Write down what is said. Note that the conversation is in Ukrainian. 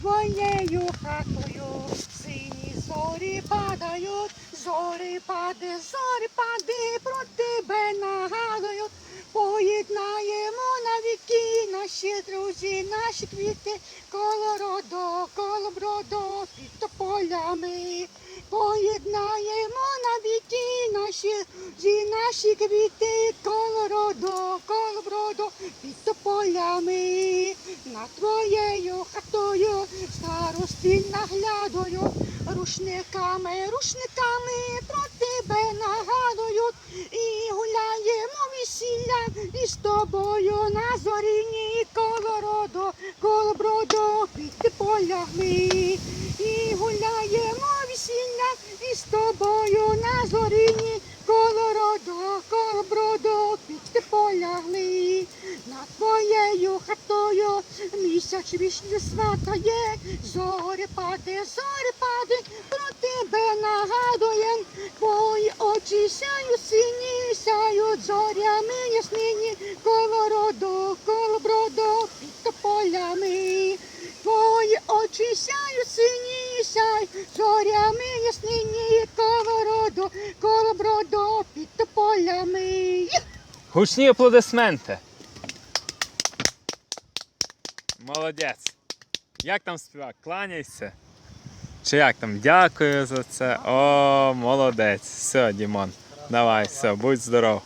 твоєю хатою сині зорі падають, зорі пади, зорі пади, про тебе нагадують. Поєднаємо на віки наші друзі, наші квіти, коло роду, коло броду, під тополями. Поєднаємо на віки наші друзі, наші квіти, коло роду, коло броду, під тополями. Над твоєю хатою старості наглядою, рушниками, рушниками про тебе нагадують. І гуляємо весілля із тобою на зоріні коло роду, коло броду під полями. І гуляємо весілля із тобою на зоріні коло роду, коло броду під полями. Над твоєю хатою місяць вічні сватає, зорі паде, зорі паде, про тебе нагадує, твої очі сяють сині, сяють зорями яснині, коло роду, коло броду, під тополями. Твої очі сяють сині, сяють зорями яснині, коло роду, коло броду, під тополями. Гучні аплодисменти. Молодець. Як там співак? Кланяйся? Чи як там? Дякую за це. О, молодець. Все, Дімон. Давай, все, будь здоров.